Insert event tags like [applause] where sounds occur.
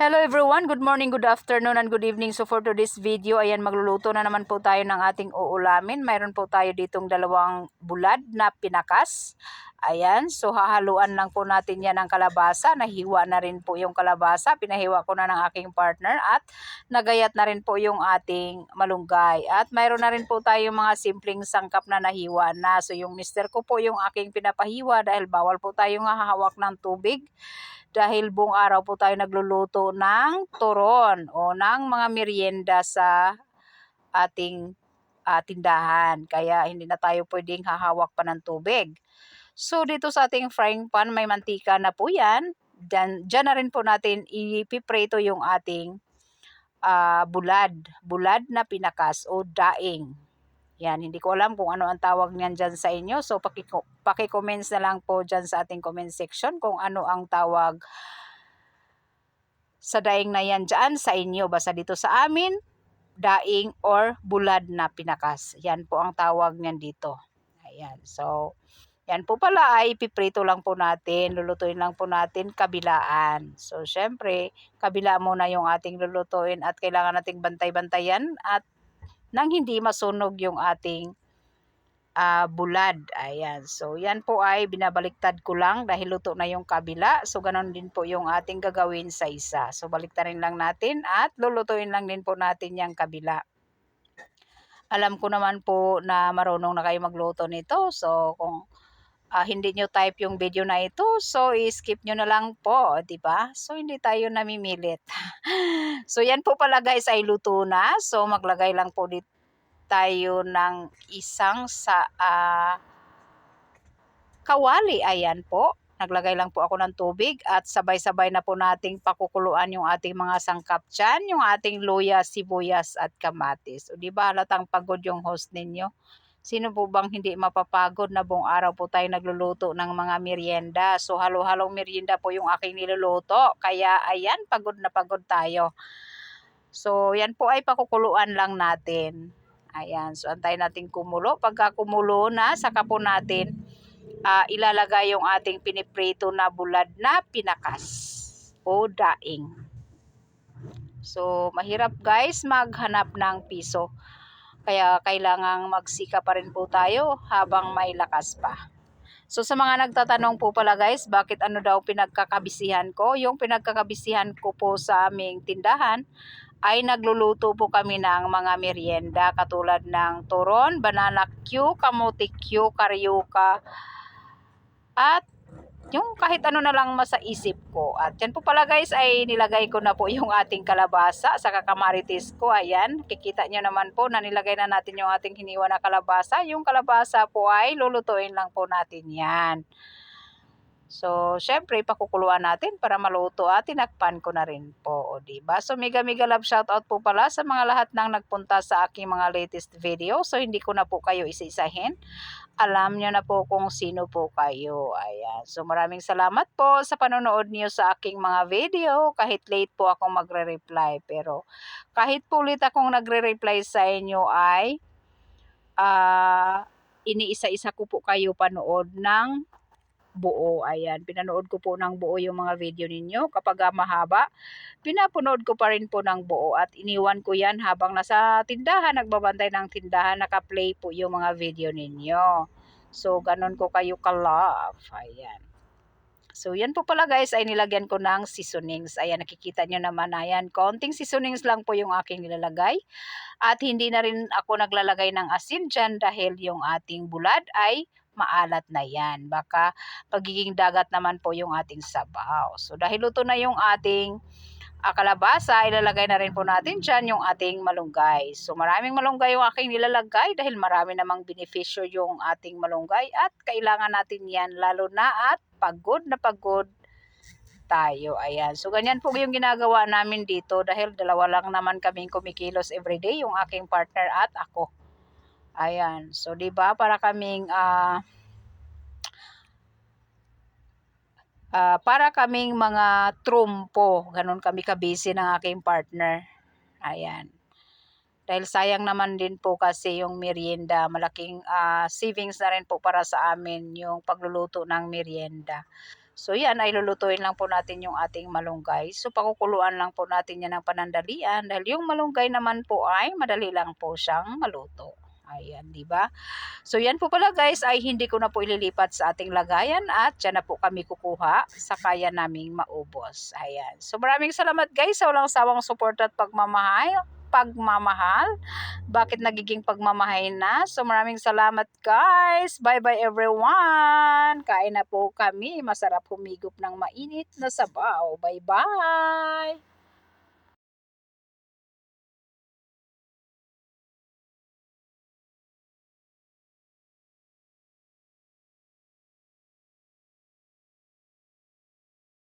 Hello everyone, good morning, good afternoon, and good evening. So for today's video, ayan magluluto na naman po tayo ng ating uulamin. Mayroon po tayo ditong dalawang bulad na pinakas. Ayan, so hahaluan lang po natin yan ng kalabasa. Nahiwa na rin po yung kalabasa. Pinahiwa ko na ng aking partner at nagayat na rin po yung ating malunggay. At mayroon na rin po tayo mga simpleng sangkap na nahiwa na. So yung mister ko po yung aking pinapahiwa dahil bawal po tayong hahawak ng tubig dahil buong araw po tayo nagluluto ng turon o ng mga merienda sa ating ah, tindahan. Kaya hindi na tayo pwedeng hahawak pa ng tubig. So dito sa ating frying pan may mantika na po yan. Diyan, diyan na rin po natin ipiprito yung ating ah, bulad. Bulad na pinakas o daing. Yan, hindi ko alam kung ano ang tawag niyan dyan sa inyo. So, pakiko, paki-comments na lang po dyan sa ating comment section kung ano ang tawag sa daing na yan dyan sa inyo. Basta dito sa amin, daing or bulad na pinakas. Yan po ang tawag niyan dito. Ayan. So, yan po pala ay piprito lang po natin. Lulutuin lang po natin kabilaan. So, syempre, kabila muna yung ating lulutuin at kailangan nating bantay-bantayan at nang hindi masunog yung ating ah, bulad. Ayan. So, yan po ay binabaliktad ko lang dahil luto na yung kabila. So, ganon din po yung ating gagawin sa isa. So, baliktarin lang natin at lulutuin lang din po natin yung kabila. Alam ko naman po na marunong na kayo magluto nito. So, kung ah, hindi nyo type yung video na ito, so i-skip nyo na lang po, ba? So, hindi tayo namimilit. [laughs] so, yan po pala guys ay luto na. So, maglagay lang po dito tayo ng isang sa ah, kawali. Ayan po. Naglagay lang po ako ng tubig at sabay-sabay na po nating pakukuluan yung ating mga sangkap dyan, yung ating luya, sibuyas at kamatis. O di ba halatang pagod yung host ninyo? Sino po bang hindi mapapagod na buong araw po tayo nagluluto ng mga merienda? So halo-halong merienda po yung aking niluluto. Kaya ayan, pagod na pagod tayo. So yan po ay pakukuluan lang natin. Ayan, so antay natin kumulo. Pagka kumulo na, saka po natin ah, ilalagay yung ating piniprito na bulad na pinakas o daing. So mahirap guys maghanap ng piso. Kaya kailangang magsika pa rin po tayo habang may lakas pa. So sa mga nagtatanong po pala guys, bakit ano daw pinagkakabisihan ko? Yung pinagkakabisihan ko po sa aming tindahan ay nagluluto po kami ng mga merienda katulad ng turon, banana Q, kamote Q, karyuka, at yung kahit ano na lang masa isip ko. At yan po pala guys ay nilagay ko na po yung ating kalabasa sa kakamaritis ko. Ayan, kikita nyo naman po na nilagay na natin yung ating hiniwa na kalabasa. Yung kalabasa po ay lulutuin lang po natin yan. So, syempre, pakukuluan natin para maluto at tinakpan ko na rin po. O, diba? So, mega mega love shoutout po pala sa mga lahat ng nagpunta sa aking mga latest video. So, hindi ko na po kayo isa-isahin. Alam nyo na po kung sino po kayo. Ayan. So, maraming salamat po sa panonood niyo sa aking mga video. Kahit late po akong magre-reply. Pero, kahit po ulit akong nagre-reply sa inyo ay ah iniisa-isa ko po kayo panood ng buo. Ayan, pinanood ko po ng buo yung mga video ninyo. Kapag ah, mahaba, pinapanood ko pa rin po ng buo at iniwan ko yan habang nasa tindahan, nagbabantay ng tindahan, nakaplay po yung mga video ninyo. So, ganun ko kayo ka-love. Ayan. So, yan po pala guys, ay nilagyan ko ng seasonings. Ayan, nakikita nyo naman, ayan, konting seasonings lang po yung aking nilalagay. At hindi na rin ako naglalagay ng asin dyan dahil yung ating bulad ay maalat na yan. Baka pagiging dagat naman po yung ating sabaw. So dahil luto na yung ating ah, kalabasa, ilalagay na rin po natin dyan yung ating malunggay. So maraming malunggay yung aking nilalagay dahil marami namang beneficyo yung ating malunggay at kailangan natin yan lalo na at pagod na pagod tayo. Ayan. So, ganyan po yung ginagawa namin dito dahil dalawa lang naman kaming kumikilos everyday, yung aking partner at ako. Ayan. So, 'di ba para kaming ah ah, para kaming mga trumpo. Ganon kami kabisi ng aking partner. Ayan. Dahil sayang naman din po kasi yung merienda. Malaking ah, savings na rin po para sa amin yung pagluluto ng merienda. So yan ay lulutuin lang po natin yung ating malunggay. So pakukuluan lang po natin yan ng panandalian dahil yung malunggay naman po ay madali lang po siyang maluto. Ayan, di ba? So yan po pala guys ay hindi ko na po ililipat sa ating lagayan at yan na po kami kukuha sa kaya naming maubos. Ayan. So maraming salamat guys sa walang sawang support at pagmamahal pagmamahal. Bakit nagiging pagmamahal na? So maraming salamat guys. Bye-bye everyone. Kain na po kami. Masarap humigop ng mainit na sabaw. Bye-bye.